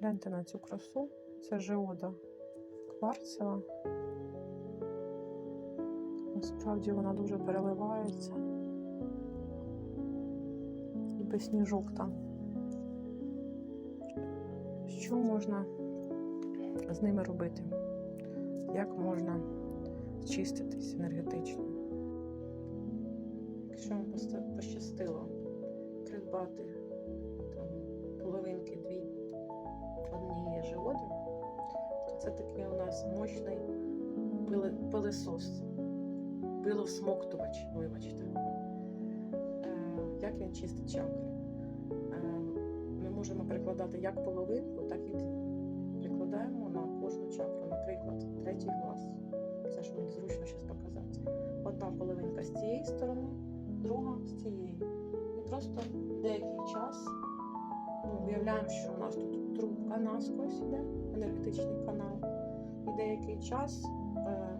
Гляньте на цю красу. Це жеода кварцева. Насправді вона дуже переливається. Ніби сніжок там. Що можна з ними робити? Як можна чиститись енергетично? Якщо вам пощастило придбати там, половинки дві такий у нас мощний пилисос, пилосмоктувач, вибачте. Е, Як він чистить чакри? Е, Ми можемо прикладати як половинку, так і. Прикладаємо на кожну чакру, наприклад, третій глаз. Це ж мені зручно зараз показати. Одна половинка з цієї сторони, друга з цієї. І просто деякий час уявляємо, що у нас тут трубка насквозь іде, енергетичний канал. І деякий час е,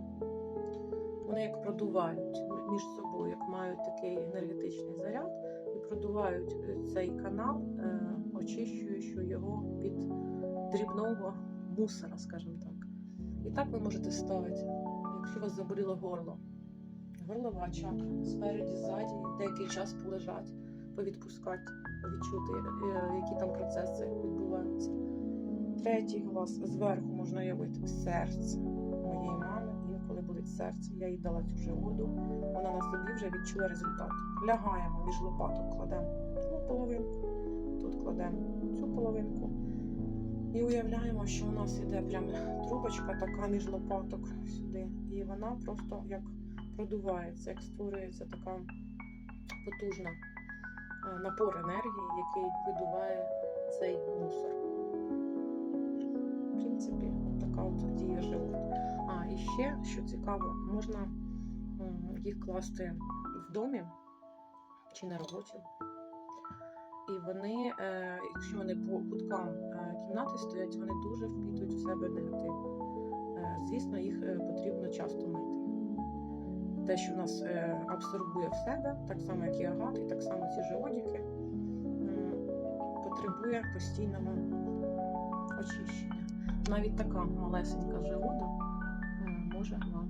вони як продувають між собою, як мають такий енергетичний заряд, і продувають цей канал, е, очищуючи його від дрібного мусора, скажімо так. І так ви можете ставити, якщо у вас заболіло горло, горлова чакра, спереді, ззаді, деякий час полежать, повідпускати, відчути, е, які там процеси відбуваються. Третій глаз зверху можна уявити серце моєї мами. Інколи болить серце. Я їй дала цю же воду. Вона на собі вже відчула результат. Лягаємо між лопаток, кладемо ту половинку, тут кладемо цю половинку. І уявляємо, що у нас іде прям трубочка така між лопаток сюди. І вона просто як продувається, як створюється така потужна напор енергії, який видуває цей мусор. В принципі, така от дія живот. А, і ще, що цікаво, можна їх класти в домі чи на роботі. І вони, е, якщо вони по куткам е, кімнати стоять, вони дуже впітують в себе негатив. Е, звісно, їх е, потрібно часто мити. Те, що нас е, абсорбує в себе, так само, як і агат, і так само ці живодики, м, потребує постійного очищення. Навіть така малесенька живота е, може вам